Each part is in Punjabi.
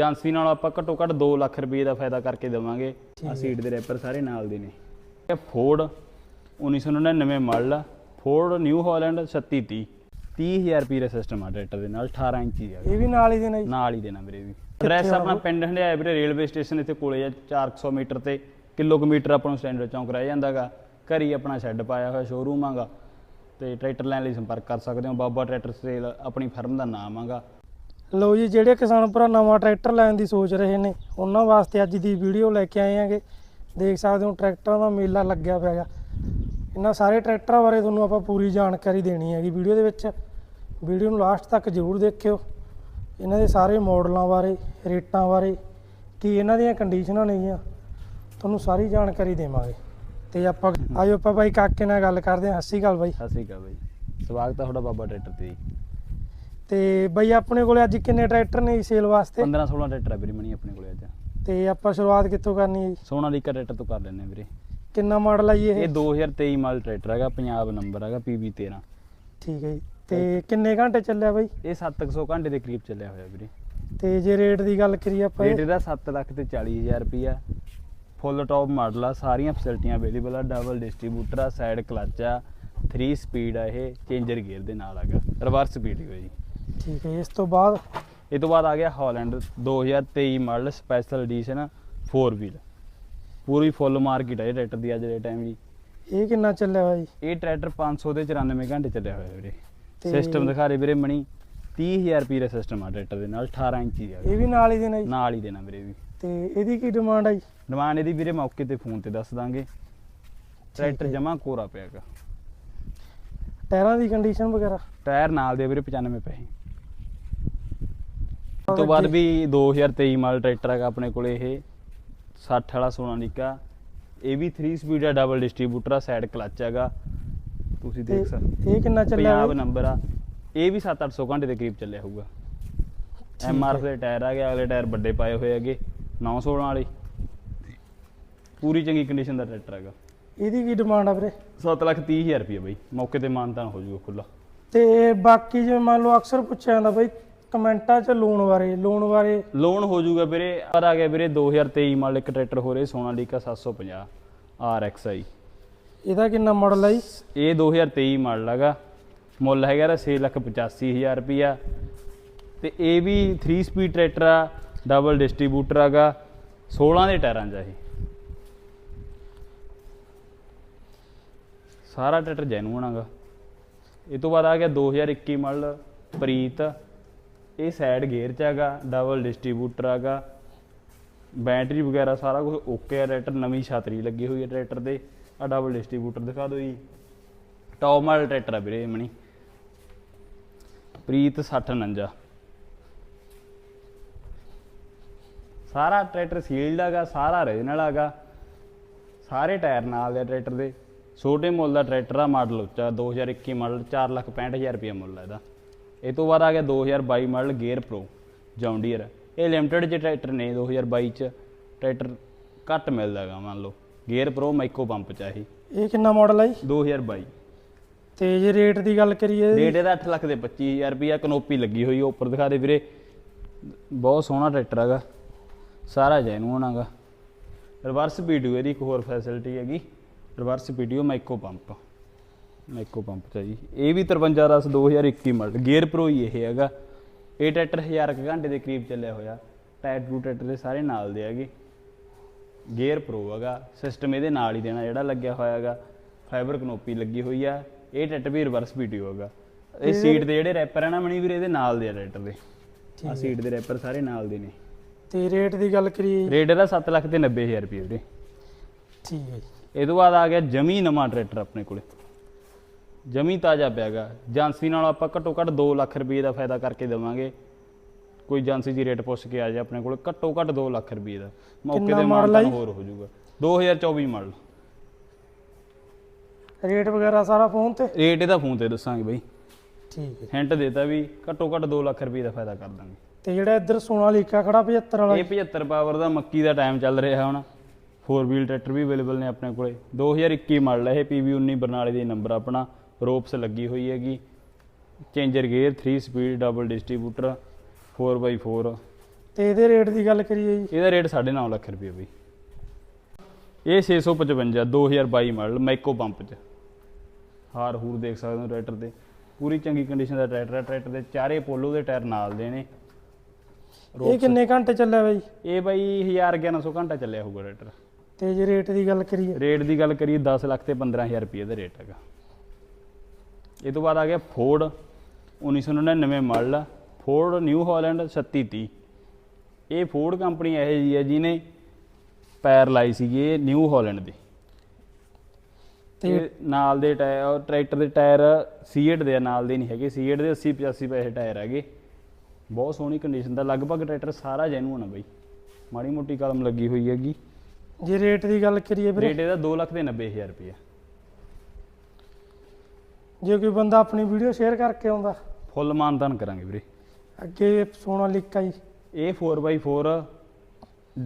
ਏਜੰਸੀ ਨਾਲ ਆਪਾਂ ਘੱਟੋ ਘੱਟ 2 ਲੱਖ ਰੁਪਏ ਦਾ ਫਾਇਦਾ ਕਰਕੇ ਦੇਵਾਂਗੇ। ਆ ਸੀਟ ਦੇ ਰੈਪਰ ਸਾਰੇ ਨਾਲ ਦੇ ਨੇ। ਇਹ Ford 1999 model Ford New Holland 3630 30000 ਰੁਪਏ ਦਾ ਸਿਸਟਮ ਆ ਟਰੈਕਟਰ ਦੇ ਨਾਲ 18 ਇੰਚੀ ਆ। ਇਹ ਵੀ ਨਾਲ ਹੀ ਦੇ ਨੇ ਜੀ? ਨਾਲ ਹੀ ਦੇਣਾ ਵੀਰੇ ਵੀ। ਐਡਰੈਸ ਆਪਣਾ ਪਿੰਡ ਹੰਡਿਆਏ ਵੀਰੇ ਰੇਲਵੇ ਸਟੇਸ਼ਨ ਇੱਥੇ ਕੋਲੇ ਆ 400 ਮੀਟਰ ਤੇ। ਕਿਲੋਮੀਟਰ ਆਪਾਂ ਨੂੰ ਸਟੈਂਡਰਡ ਚੌਂਕ ਰਹਿ ਜਾਂਦਾਗਾ। ਘਰ ਆਪਣਾ ਸ਼ੈੱਡ ਪਾਇਆ ਹੋਇਆ ਸ਼ੋਰੂਮ ਆਗਾ। ਤੇ ਟਰੈਕਟਰ ਲੈਣ ਲਈ ਸੰਪਰਕ ਕਰ ਸਕਦੇ ਹੋ। ਬਾਬਾ ਟਰੈਕਟਰ ਸੇਲ ਆਪਣੀ ਫਰਮ ਦਾ ਨਾਮ ਆਗਾ। ਲੋ ਜੀ ਜਿਹੜੇ ਕਿਸਾਨ ਭਰਾ ਨਵਾਂ ਟਰੈਕਟਰ ਲੈਣ ਦੀ ਸੋਚ ਰਹੇ ਨੇ ਉਹਨਾਂ ਵਾਸਤੇ ਅੱਜ ਦੀ ਵੀਡੀਓ ਲੈ ਕੇ ਆਏ ਆਂਗੇ ਦੇਖ ਸਕਦੇ ਹੋ ਟਰੈਕਟਰਾਂ ਦਾ ਮੇਲਾ ਲੱਗਿਆ ਪਿਆ ਹੈਗਾ ਇਹਨਾਂ ਸਾਰੇ ਟਰੈਕਟਰਾਂ ਬਾਰੇ ਤੁਹਾਨੂੰ ਆਪਾਂ ਪੂਰੀ ਜਾਣਕਾਰੀ ਦੇਣੀ ਹੈਗੀ ਵੀਡੀਓ ਦੇ ਵਿੱਚ। ਵੀਡੀਓ ਨੂੰ ਲਾਸਟ ਤੱਕ ਜ਼ਰੂਰ ਦੇਖਿਓ। ਇਹਨਾਂ ਦੇ ਸਾਰੇ ਮਾਡਲਾਂ ਬਾਰੇ ਰੇਟਾਂ ਬਾਰੇ ਕੀ ਇਹਨਾਂ ਦੀਆਂ ਕੰਡੀਸ਼ਨਾਂ ਨੇਗੀਆਂ ਤੁਹਾਨੂੰ ਸਾਰੀ ਜਾਣਕਾਰੀ ਦੇਵਾਂਗੇ। ਤੇ ਆਪਾਂ ਆਜੋ ਆਪਾਂ ਬਾਈ ਕਾਕੇ ਨਾਲ ਗੱਲ ਕਰਦੇ ਹਾਂ। ਸਤਿ ਸ਼੍ਰੀ ਅਕਾਲ ਬਾਈ। ਸਤਿ ਸ਼੍ਰੀ ਅਕਾਲ ਬਾਈ। ਸਵਾਗਤ ਹੈ ਤੁਹਾਡਾ ਬਾਬਾ ਟਰੈਕਟਰ ਤੇ ਜੀ। ਤੇ ਬਾਈ ਆਪਣੇ ਕੋਲੇ ਅੱਜ ਕਿੰਨੇ ਟਰੈਕਟਰ ਨੇ ਸੇਲ ਵਾਸਤੇ? 15 16 ਟਰੈਕਟਰ ਆ ਵੀਰੇ ਮਣੀ ਆਪਣੇ ਕੋਲੇ ਅੱਜ। ਤੇ ਆਪਾਂ ਸ਼ੁਰੂਆਤ ਕਿੱਥੋਂ ਕਰਨੀ ਹੈ ਜੀ? ਸੋਨਾਲੀਕਾ ਟਰੈਕਟਰ ਤੋਂ ਕਰ ਲੈਣੇ ਵੀਰੇ। ਕਿੰਨਾ ਮਾਡਲ ਆ ਜੀ ਇਹ? ਇਹ 2023 ਮਾਡਲ ਟਰੈਕਟਰ ਹੈਗਾ ਪੰਜਾਬ ਨੰਬਰ ਹੈਗਾ PB13 ਠੀਕ ਹੈ ਜੀ। ਤੇ ਕਿੰਨੇ ਘੰਟੇ ਚੱਲਿਆ ਬਾਈ? ਇਹ 700 ਘੰਟੇ ਦੇ ਕਰੀਬ ਚੱਲਿਆ ਹੋਇਆ ਵੀਰੇ। ਤੇ ਜੇ ਰੇਟ ਦੀ ਗੱਲ ਕਰੀਏ ਆਪਾਂ ਰੇਟ ਇਹ- ਇਹਦਾ 7 ਲੱਖ ਤੇ 40000 ਰੁਪਿਆ ਫੁੱਲ ਟੌਪ ਮਾਡਲ ਆ ਸਾਰੀਆਂ ਫੈਸਿਲਿਟੀਆਂ ਅਵੇਲੇਬਲ ਆ ਡਬਲ ਡਿਸਟ੍ਰੀਬਿਊਟਰ ਆ ਸਾਈਡ ਕਲਚ ਆ 3 ਸਪੀਡ ਆ ਇਹ ਚੇਂਜਰ ਗੇਅਰ ਦੇ ਨਾਲ ਹੈਗਾ ਰਿਵਰਸ ਸਪੀਡ ਹੈ ਜੀ। ਠੀਕ ਹੈ ਜੀ, ਇਸ ਤੋਂ ਬਾਅਦ? ਇਹ ਤੋਂ ਬਾਅਦ ਆ ਗਿਆ Holland 2023 model special edition 4 wheel ਪੂਰੀ ਫੁੱਲ ਮਾਰਕੀਟ ਹੈ ਇਹ ਟਰੈਕਟਰ ਦੀ ਅੱਜ ਦੇ ਟਾਈਮ ਜੀ। ਇਹ ਕਿੰਨਾ ਚੱਲਿਆ ਬਾਈ ਇਹ ਟਰੈਕਟਰ 500 ਦੇ 94 ਘੰਟੇ ਚੱਲਿਆ ਹੋਇਆ ਵੀਰੇ। ਸਿਸਟਮ ਦਿਖਾ ਰਹੇ ਵੀਰੇ ਮਣੀ। 30000 ਰੁਪਏ ਦਾ ਸਿਸਟਮ ਆ ਟਰੈਕਟਰ ਦੇ ਨਾਲ 18 ਇੰਚੀ ਆ। ਇਹ ਵੀ ਨਾਲ ਹੀ ਦੇਣਾ ਜੀ? ਨਾਲ ਹੀ ਦੇਣਾ ਵੀਰੇ ਵੀ। ਤੇ ਇਹਦੀ ਕੀ ਡਿਮਾਂਡ ਆ ਜੀ? ਡਿਮਾਂਡ ਇਹਦੀ ਵੀਰੇ ਮੌਕੇ ਤੇ ਫੋਨ ਤੇ ਦੱਸ ਦਾਂਗੇ। ਟਰੈਕਟਰ। ਜਮਾ ਕੋਰਾ ਪਿਆਗਾ ਟਾਇਰਾਂ ਦੀ ਕੰਡੀਸ਼ਨ ਵਗੈਰਾ? ਟਾਇਰ ਨਾਲ ਦੇ ਵੀਰੇ 95 ਪੈਸੇ। ਤੋਂ ਬਾਅਦ ਵੀ 2023 ਮਾਡਲ ਟਰੈਕਟਰ ਹੈਗਾ ਆਪਣੇ ਕੋਲੇ ਇਹ 60 ਵਾਲਾ ਸੋਨਾਲੀਕਾ ਇਹ ਵੀ 3 ਸਪੀਡ ਦਾ ਡਬਲ ਡਿਸਟ੍ਰੀਬਿਊਟਰ ਆ ਸਾਈਡ ਕਲਚ ਹੈਗਾ। ਤੁਸੀਂ ਦੇਖ ਸਕਦੇ ਇਹ ਕਿੰਨਾ ਚੱਲਿਆ ਪੰਜਾਬ? ਨੰਬਰ ਆ। ਇਹ ਵੀ 7-800 ਘੰਟੇ ਦੇ ਕਰੀਬ ਚੱਲਿਆ ਹੋਊਗਾ। M R. ਦੇ ਟਾਇਰ ਆ ਗਏ ਅਗਲੇ ਟਾਇਰ ਵੱਡੇ ਪਾਏ ਹੋਏ ਹੈਗੇ 916 ਵਾਲੇ। ਪੂਰੀ ਚੰਗੀ ਕੰਡੀਸ਼ਨ ਦਾ ਟਰੈਕਟਰ ਹੈਗਾ। ਇਹਦੀ ਕੀ ਡਿਮਾਂਡ ਆ ਵੀਰੇ? 7 ਲੱਖ 30 ਹਜ਼ਾਰ ਰੁਪਏ ਬਈ। ਮੌਕੇ ਤੇ ਮਾਨਤਾਨ ਹੋ ਜਾਊਗਾ ਖੁੱਲਾ ਤੇ ਬਾਕੀ ਜਿਵੇਂ ਮੰਨ ਲਓ ਅਕਸਰ ਪੁੱਛਿਆ ਜਾਂਦਾ ਬਾਈ ਕਮੈਂਟਾਂ 'ਚ ਲੋਨ ਬਾਰੇ ਲੋਨ ਬਾਰੇ। ਲੋਨ ਹੋ ਜਾਊਗਾ ਵੀਰੇ। ਪਰ ਆ ਗਿਆ ਵੀਰੇ 2023 ਮਾਡਲ ਇੱਕ ਟਰੈਕਟਰ ਹੋ ਰਿਹਾ ਸੋਨਾਲੀਕਾ 750 RXI ਇਹਦਾ ਕਿੰਨਾ ਮਾਡਲ ਆ ਜੀ? ਇਹ 2023 ਮਾਡਲ ਹੈਗਾ। ਮੁੱਲ ਹੈਗਾ ਇਹਦਾ 685000 ਰੁਪਿਆ ਤੇ ਇਹ ਵੀ 3 ਸਪੀਡ ਟਰੈਕਟਰ ਆ ਡਬਲ ਡਿਸਟ੍ਰੀਬਿਊਟਰ ਹੈਗਾ। 16 ਦੇ ਟਾਇਰਾਂ ਇਹ। ਸਾਰਾ ਟਰੈਕਟਰ ਜੈਨੂਨ ਹੈਗਾ। ਇਹ ਤੋਂ ਬਾਅਦ ਆ ਗਿਆ 2021 ਮਾਡਲ ਪ੍ਰੀਤ। ਇਹ ਸਾਈਡ ਗੇਅਰ 'ਚ ਹੈਗਾ ਡਬਲ ਡਿਸਟ੍ਰੀਬਿਊਟਰ ਹੈਗਾ ਬੈਟਰੀ ਵਗੈਰਾ ਸਾਰਾ ਕੁਝ ਓਕੇ ਆ ਟਰੈਕਟਰ ਨਵੀਂ ਛਾਤਰੀ ਲੱਗੀ ਹੋਈ ਹੈ ਟਰੈਕਟਰ ਦੇ ਆ ਡਬਲ ਡਿਸਟ੍ਰੀਬਿਊਟਰ ਦਿਖਾ ਦਿਓ ਜੀ। ਟੌਪ ਮਾਡਲ ਟਰੈਕਟਰ ਆ ਵੀਰੇ ਇਹ ਮਣੀ। ਪ੍ਰੀਤ 6049 ਸਾਰਾ ਟਰੈਕਟਰ ਸੀਲਡ ਹੈਗਾ, ਸਾਰਾ ਰੀਜਨਲ ਹੈਗਾ। ਸਾਰੇ ਟਾਇਰ ਨਾਲ ਦੇ ਟਰੈਕਟਰ ਦੇ। ਛੋਟੇ ਮੁੱਲ ਦਾ ਟਰੈਕਟਰ ਆ ਮਾਡਲ ਉੱਚਾ 2021 ਮਾਡਲ 465000 ਰੁਪਏ ਮੁੱਲ ਹੈ ਇਹਦਾ। ਇਹ ਤੋਂ ਬਾਅਦ ਆ ਗਿਆ 2022 model gear pro John Deere ਇਹ ਲਿਮਟਿਡ ਚ ਟਰੈਕਟਰ ਨੇ 2022 ਚ ਟਰੈਕਟਰ ਘੱਟ ਮਿਲਦਾ ਹੈਗਾ ਮੰਨ ਲਓ। ਗੇਅਰ ਪ੍ਰੋ ਮਾਈਕੋ ਪੰਪ ਚ ਆ ਇਹ। ਇਹ ਕਿੰਨਾ ਮਾਡਲ ਆ ਜੀ? 2022 ਤੇ ਜੇ ਰੇਟ ਦੀ ਗੱਲ ਕਰੀਏ ਰੇਟ ਇਹਦਾ 8 ਲੱਖ ਦੇ 25000 ਰੁਪਿਆ ਕਨੋਪੀ ਲੱਗੀ ਹੋਈ ਉੱਪਰ ਦਿਖਾ ਦੇ ਵੀਰੇ। ਬਹੁਤ ਸੋਹਣਾ ਟਰੈਕਟਰ ਹੈਗਾ ਸਾਰਾ ਜੈਨੂਨ ਹੈਗਾ ਰਿਵਰਸ ਵੀਡੀਓ ਇਹਦੀ ਇੱਕ ਹੋਰ ਫੈਸਿਲਿਟੀ ਹੈਗੀ। Reverse video Mico pump Mico pump ਚ ਜੀ। ਇਹ ਵੀ 53 ਰਸ 2021 ਮਾਡਲ ਗੇਅਰ ਪ੍ਰੋ ਹੀ ਇਹ ਹੈਗਾ। ਇਹ ਟਰੈਕਟਰ 1000 ਕੁ ਘੰਟੇ ਦੇ ਕਰੀਬ ਚੱਲਿਆ ਹੋਇਆ। ਟਾਇਰ ਟੂ ਟਰੈਕਟਰ ਦੇ ਸਾਰੇ ਨਾਲ ਦੇ ਹੈਗੇ। ਗੇਅਰ ਪ੍ਰੋ ਹੈਗਾ। ਸਿਸਟਮ ਇਹਦੇ ਨਾਲ ਹੀ ਦੇਣਾ ਜਿਹੜਾ ਲੱਗਿਆ ਹੋਇਆ ਹੈਗਾ। ਫਾਈਬਰ ਕਨੋਪੀ ਲੱਗੀ ਹੋਈ ਆ। ਇਹ ਟਰੈਕਟਰ ਵੀ ਰਿਵਰਸ ਵੀਡੀਓ ਹੈਗਾ। ਇਹ ਸੀਟ ਦੇ ਜਿਹੜੇ ਰੈਪਰ ਆ ਨਾ ਮਣੀ ਵੀਰ ਇਹਦੇ ਨਾਲ ਦੇ ਆ ਟਰੈਕਟਰ ਦੇ। ਆ ਸੀਟ ਦੇ ਰੈਪਰ ਸਾਰੇ ਨਾਲ ਦੇ ਨੇ। ਤੇ ਰੇਟ ਦੀ ਗੱਲ ਕਰੀਏ ਰੇਟ ਇਹਦਾ 7 ਲੱਖ ਤੇ 90000 ਰੁਪਏ ਵੀਰੇ। ਠੀਕ ਹੈ ਜੀ। ਇਹ ਤੋਂ ਬਾਅਦ ਆ ਗਿਆ ਜਮੀ ਨਵਾਂ ਟਰੈਕਟਰ ਆਪਣੇ ਕੋਲੇ। ਜਮੀ ਤਾਜ਼ਾ ਪਿਆਗਾ ਏਜੰਸੀ ਨਾਲ ਆਪਾਂ ਘੱਟੋ ਘੱਟ 2 ਲੱਖ ਰੁਪਏ ਦਾ ਫਾਇਦਾ ਕਰਕੇ ਦੇਵਾਂਗੇ। ਕੋਈ ਏਜੰਸੀ ਦੀ ਰੇਟ ਪੁੱਛ ਕੇ ਆ ਜਾ ਆਪਣੇ ਕੋਲੇ ਘੱਟੋ ਘੱਟ 2 ਲੱਖ ਰੁਪਏ ਦਾ। ਮੌਕੇ ਤੇ ਮਾਡਲ ਜੀ? ਹੋਰ ਹੋ ਜਾਊਗਾ। 2024 ਮਾਡਲ। ਰੇਟ ਵਗੈਰਾ ਸਾਰਾ ਫੋਨ ਤੇ? ਰੇਟ ਇਹਦਾ ਫੋਨ ਤੇ ਦੱਸਾਂਗੇ ਬਈ। ਠੀਕ ਹੈ। ਹਿੰਟ ਦੇਤਾ ਵੀ ਘੱਟੋ ਘੱਟ 2 ਲੱਖ ਰੁਪਏ ਦਾ ਫਾਇਦਾ ਕਰ ਦਾਂਗੇ। ਤੇ ਜਿਹੜਾ ਇੱਧਰ ਸੋਨਾਲੀਕਾ ਖੜਾ 75 ਵਾਲਾ ਇਹ 75 ਪਾਵਰ ਦਾ ਮੱਕੀ ਦਾ ਟਾਈਮ ਚੱਲ ਰਿਹਾ ਹੁਣ। 4 ਵੀਲ ਟਰੈਕਟਰ ਵੀ ਅਵੇਲੇਬਲ ਨੇ ਆਪਣੇ ਕੋਲੇ। 2021 ਮਾਡਲ ਹੈ ਇਹ PV19 ਬਰਨਾਲੇ ਦੀ ਨੰਬਰ ਆਪਣਾ। ਰੋਪਸ ਲੱਗੀ ਹੋਈ ਹੈਗੀ। Changer gear 3 speed double distributor 4x4 ਤੇ ਇਹਦੇ ਰੇਟ ਦੀ ਗੱਲ ਕਰੀਏ ਜੀ? ਇਹਦਾ ਰੇਟ 9.5 ਲੱਖ ਰੁਪਏ ਬਈ। ਇਹ 655 2022 ਮਾਡਲ ਮੈਕੋ ਪੰਪ ਚ। ਹਾਰ ਹੂਰ ਦੇਖ ਸਕਦੇ ਹੋ ਟਰੈਕਟਰ ਦੇ ਪੂਰੀ ਚੰਗੀ ਕੰਡੀਸ਼ਨ ਦਾ ਟਰੈਕਟਰ ਹੈ। ਟਰੈਕਟਰ ਦੇ ਚਾਰੇ ਪੋਲੋ ਦੇ ਟਾਇਰ ਨਾਲ ਦੇ ਨੇ। ਇਹ ਕਿੰਨੇ ਘੰਟੇ ਚੱਲਿਆ ਬਾਈ? ਇਹ ਬਾਈ 1100 ਘੰਟਾ ਚੱਲਿਆ ਹੋਊਗਾ ਟਰੈਕਟਰ। ਤੇ ਜੇ ਰੇਟ ਦੀ ਗੱਲ ਕਰੀਏ? ਰੇਟ ਦੀ ਗੱਲ ਕਰੀਏ 10 ਲੱਖ ਤੇ 15000 ਰੁਪਏ ਦਾ ਰੇਟ ਹੈਗਾ। ਇਹ ਤੋਂ ਬਾਅਦ ਆ ਗਿਆ Ford 1999 model Ford New Holland 3630 ਇਹ ਫੋਰਡ ਕੰਪਨੀ ਇਹੋ ਜੀ ਹੈ ਜਿਹਨੇ ਪੈਰ ਲਾਈ ਸੀਗੀ ਨਿਊ ਹਾਲੈਂਡ ਦੀ। ਤੇ ਨਾਲ ਦੇ ਟਾਇਰ ਟਰੈਕਟਰ ਦੇ ਟਾਇਰ ਸੀਏਟ ਦੇ ਆ, ਨਾਲ ਦੇ ਨਹੀਂ ਹੈਗੇ। ਸੀਏਟ ਦੇ 80 85 ਪੈਸੇ ਟਾਇਰ ਹੈਗੇ। ਬਹੁਤ ਸੋਹਣੀ ਕੰਡੀਸ਼ਨ ਦਾ ਲਗਭਗ ਟਰੈਕਟਰ ਸਾਰਾ ਜੈਨੂਨ ਆ ਬਈ। ਮਾੜੀ ਮੋਟੀ ਕਲਮ ਲੱਗੀ ਹੋਈ ਹੈਗੀ। ਜੇ ਰੇਟ ਦੀ ਗੱਲ ਕਰੀਏ ਵੀਰੇ। ਰੇਟ ਇਹਦਾ 2 ਲੱਖ ਤੇ 90000 ਰੁਪਏ ਜੇ ਕੋਈ ਬੰਦਾ ਆਪਣੀ ਵੀਡੀਓ ਸ਼ੇਅਰ ਕਰਕੇ ਆਉਂਦਾ। ਫੁੱਲ ਮਾਨਦਾਨ ਕਰਾਂਗੇ ਵੀਰੇ। ਅੱਗੇ ਸੋਨਾ ਲਿਕਾ ਜੀ। ਇਹ 4x4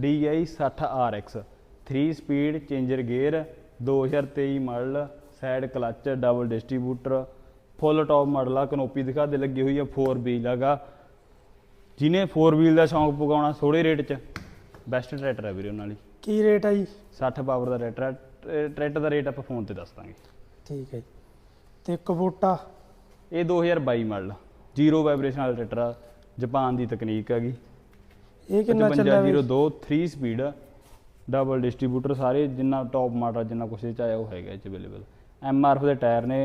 DI 60 RX 3 speed changer gear 2023 model side clutch double distributor full top model ਆ ਕਨੋਪੀ ਦਿਖਾ ਦੇ ਲੱਗੀ ਹੋਈ ਆ 4 ਵੀਲ ਹੈਗਾ। ਜਿਹਨੇ 4 ਵੀਲ ਦਾ ਸ਼ੌਂਕ ਪਗਾਉਣਾ ਥੋੜੇ ਰੇਟ 'ਚ। ਬੈਸਟ ਟਰੈਕਟਰ ਹੈ ਵੀਰੇ ਉਹਨਾਂ ਲਈ। ਕੀ ਰੇਟ ਆ ਜੀ? 60 ਪਾਵਰ ਦਾ ਟਰੈਕਟਰ ਟਰੈਕਟਰ ਦਾ ਰੇਟ ਆਪਾਂ ਫੋਨ ਤੇ ਦੱਸ ਦਾਂਗੇ। ਠੀਕ ਹੈ ਜੀ। ਤੇ ਕਬੂਟਾ ਇਹ 2022 ਮਾਡਲ ਜ਼ੀਰੋ ਵਾਈਬ੍ਰੇਸ਼ਨ ਵਾਲਾ ਟਰੈਕਟਰ ਆ ਜਾਪਾਨ ਦੀ ਤਕਨੀਕ ਹੈਗੀ। ਇਹ ਕਿੰਨਾ ਚੱਲਿਆ ਬਾਈ 5502 3 ਸਪੀਡ ਡਬਲ ਡਿਸਟ੍ਰੀਬਿਊਟਰ ਸਾਰੇ ਜਿੰਨਾ ਟੌਪ ਮਾਡਲ ਜਿੰਨਾ ਕੁਛ ਇਹ ਚ ਆਇਆ ਉਹ ਹੈਗਾ ਇਹ ਚ ਅਵੇਲੇਬਲ ਐਮ ਆਰ ਐਫ ਦੇ ਟਾਇਰ ਨੇ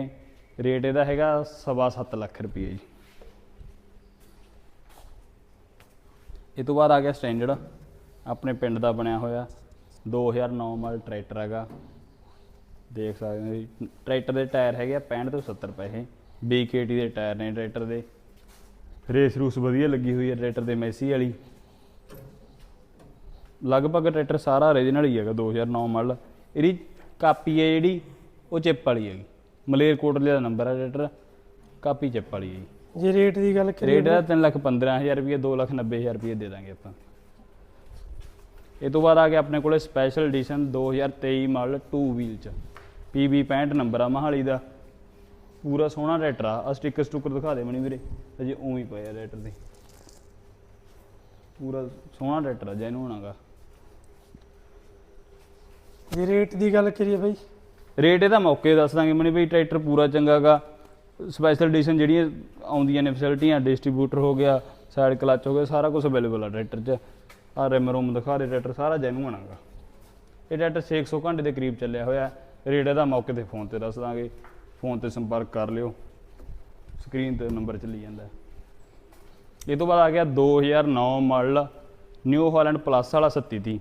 ਰੇਟ ਇਹਦਾ ਹੈਗਾ ਸਵਾ ਸੱਤ ਲੱਖ ਰੁਪਏ ਜੀ। ਇਹ ਤੋਂ ਬਾਅਦ ਆ ਗਿਆ ਸਟੈਂਡਰਡ ਆਪਣੇ ਪਿੰਡ ਦਾ ਬਣਿਆ ਹੋਇਆ। 2009 ਮਾਡਲ ਟਰੈਕਟਰ ਹੈਗਾ। ਦੇਖ ਸਕਦੇ ਹੋ ਜੀ। ਟਰੈਕਟਰ ਦੇ ਟਾਇਰ ਹੈਗੇ ਆ 65 ਤੋਂ 70 ਪੈਸੇ। BKT ਦੇ ਟਾਇਰ ਨੇ ਟਰੈਕਟਰ ਦੇ। ਰੇਸ ਰੂਸ ਵਧੀਆ ਲੱਗੀ ਹੋਈ ਹੈ ਟਰੈਕਟਰ ਦੇ ਮੈਸੀ ਵਾਲੀ। ਲਗਭਗ ਟਰੈਕਟਰ ਸਾਰਾ ਓਰੀਜਨਲ ਹੀ ਹੈਗਾ 2009 ਮਾਡਲ। ਇਹਦੀ ਕਾਪੀ ਹੈ ਜਿਹੜੀ ਉਹ ਚਿੱਪ ਵਾਲੀ ਹੈਗੀ। ਮਲੇਰਕੋਟਲੇ ਦਾ ਨੰਬਰ ਹੈ ਟਰੈਕਟਰ। ਕਾਪੀ ਚਿੱਪ ਵਾਲੀ ਹੈ ਜੀ। ਜੇ ਰੇਟ ਦੀ ਗੱਲ ਕਰੀਏ ਰੇਟ ਦਾ 3 ਲੱਖ 15000 ਰੁਪਏ 2 ਲੱਖ 90000 ਰੁਪਏ ਦੇ ਦਾਂਗੇ ਆਪਾਂ। ਇਹ ਤੋਂ ਬਾਅਦ ਆ ਗਿਆ ਆਪਣੇ ਕੋਲੇ ਸਪੈਸ਼ਲ ਐਡੀਸ਼ਨ 2023 ਮਾਡਲ 2 ਵੀਲ ਚ। PB 65 ਨੰਬਰ ਆ ਮਹਾਲੀ ਦਾ। ਪੂਰਾ ਸੋਹਣਾ ਟਰੈਕਟਰ ਆ। ਆ ਸਟicker ਸਟੁੱਕਰ ਦਿਖਾ ਦੇ ਮਣੀ ਵੀਰੇ। ਅਜੇ ਉਵੇਂ ਹੀ ਪਏ ਆ ਟਰੈਕਟਰ ਦੇ। ਪੂਰਾ ਸੋਹਣਾ ਟਰੈਕਟਰ ਆ ਜੈਨੂਨ ਹੈਗਾ। ਜੇ ਰੇਟ ਦੀ ਗੱਲ ਕਰੀਏ ਬਾਈ। ਰੇਟ ਇਹਦਾ ਮੌਕੇ ਦੱਸ ਦਾਂਗੇ ਮਣੀ ਬਈ ਟਰੈਕਟਰ ਪੂਰਾ ਚੰਗਾਗਾ ਸਪੈਸ਼ਲ ਐਡੀਸ਼ਨ ਜਿਹੜੀਆਂ ਆਉਂਦੀਆਂ ਨੇ ਫੈਸਿਲਿਟੀਆਂ ਡਿਸਟ੍ਰੀਬਿਊਟਰ ਹੋ ਗਿਆ ਸਾਈਡ ਕਲਚ ਹੋ ਗਿਆ ਸਾਰਾ ਕੁਝ ਅਵੇਲੇਬਲ ਆ ਟਰੈਕਟਰ 'ਚ। ਆ ਰਿਮ ਰੂਮ ਦਿਖਾ ਦੇ ਟਰੈਕਟਰ ਸਾਰਾ ਜੈਨੂਨ ਹੈਗਾ। ਇਹ ਟਰੈਕਟਰ 600 ਘੰਟੇ ਦੇ ਕਰੀਬ ਚੱਲਿਆ ਹੋਇਆ। ਰੇਟ ਇਹਦਾ ਮੌਕੇ ਤੇ ਫੋਨ ਤੇ ਦੱਸ ਦਾਂਗੇ। ਫੋਨ ਤੇ ਸੰਪਰਕ ਕਰ ਲਿਓ। ਸਕਰੀਨ ਤੇ ਨੰਬਰ ਚੱਲੀ ਜਾਂਦਾ ਇਹ ਤੋਂ ਬਾਅਦ ਆ ਗਿਆ 2009 ਮਾਡਲ, ਨਿਊ ਹਾਲੈਂਡ ਪਲੱਸ ਵਾਲਾ 3730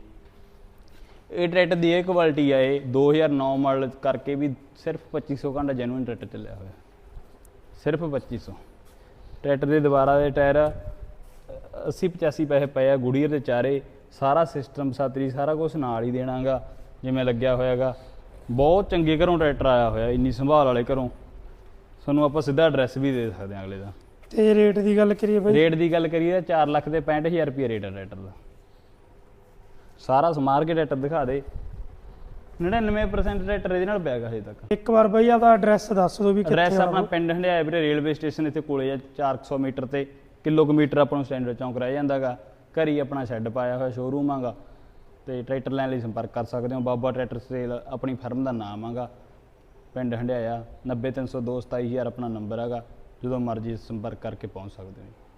ਇਹ ਟਰੈਕਟਰ ਦੀ ਇਹ ਕੁਆਲਿਟੀ ਆ, ਇਹ 2009 ਮਾਡਲ ਕਰਕੇ ਵੀ ਸਿਰਫ 2500 ਘੰਟਾ ਜੈਨੂਇਨ ਟਰੈਕਟਰ ਚੱਲਿਆ ਹੋਇਆ। ਸਿਰਫ 2500 ਟਰੈਕਟਰ ਦੇ ਦੁਬਾਰਾ ਦੇ ਟਾਇਰ 80 85 ਪੈਸੇ ਪਏ ਆ ਗੁੜੀਅਰ ਦੇ ਚਾਰੇ, ਸਾਰਾ ਸਿਸਟਮ ਸਾਤਰੀ, ਸਾਰਾ ਕੁਝ ਨਾਲ ਹੀ ਦੇਣਾਗਾ, ਜਿਵੇਂ ਲੱਗਿਆ ਹੋਇਆਗਾ। ਬਹੁਤ ਚੰਗੇ ਘਰੋਂ ਟਰੈਕਟਰ ਆਇਆ ਹੋਇਆ ਇੰਨੀ ਸੰਭਾਲ ਵਾਲੇ ਘਰੋਂ। ਤੁਹਾਨੂੰ ਆਪਾਂ ਸਿੱਧਾ ਐਡਰੈਸ ਵੀ ਦੇ ਸਕਦੇ ਹਾਂ ਅਗਲੇ ਦਾ। ਤੇ ਰੇਟ ਦੀ ਗੱਲ ਕਰੀਏ ਬਾਈ। ਰੇਟ ਦੀ ਗੱਲ ਕਰੀਏ ਤਾਂ 4 ਲੱਖ ਤੇ 65000 ਰੁਪਏ ਰੇਟ ਹੈ ਟਰੈਕਟਰ ਦਾ। ਸਾਰਾ ਸਮਾਰ ਕੇ ਟਰੈਕਟਰ ਦਿਖਾ ਦੇ। 99% ਟਰੈਕਟਰ ਇਹਦੇ ਨਾਲ ਪਿਆਗਾ ਹਜੇ ਤੱਕ। ਇੱਕ ਵਾਰ ਬਾਈ ਆਦਾ ਐਡਰੈਸ ਦੱਸ ਦਿਓ ਵੀ ਕਿੱਥੇ ਐਡਰੈਸ ਆਪਣਾ। ਪਿੰਡ ਹੰਡਿਆਏ ਵੀਰੇ ਰੇਲਵੇ ਸਟੇਸ਼ਨ ਇੱਥੇ ਕੋਲੇ ਆ 400 ਮੀਟਰ ਤੇ। ਕਿਲੋਮੀਟਰ ਆਪਾਂ ਨੂੰ ਸਟੈਂਡਰਡ ਚੌਂਕ ਰਹਿ ਜਾਂਦਾਗਾ। ਘਰ ਆਪਣਾ ਸ਼ੈੱਡ ਪਾਇਆ ਹੋਇਆ ਸ਼ੋਰੂਮ ਆਗਾ। ਤੇ ਟਰੈਕਟਰ ਲੈਣ ਲਈ ਸੰਪਰਕ ਕਰ ਸਕਦੇ ਹੋ। ਬਾਬਾ ਟਰੈਕਟਰ ਸੇਲ ਆਪਣੀ ਫਰਮ ਦਾ ਨਾਮ ਹੈਗਾ ਪਿੰਡ ਹੰਡਿਆਇਆ 90302 27000 ਆਪਣਾ ਨੰਬਰ ਹੈਗਾ ਜਦੋਂ ਮਰਜ਼ੀ ਸੰਪਰਕ ਕਰਕੇ ਪਹੁੰਚ ਸਕਦੇ ਹੋ।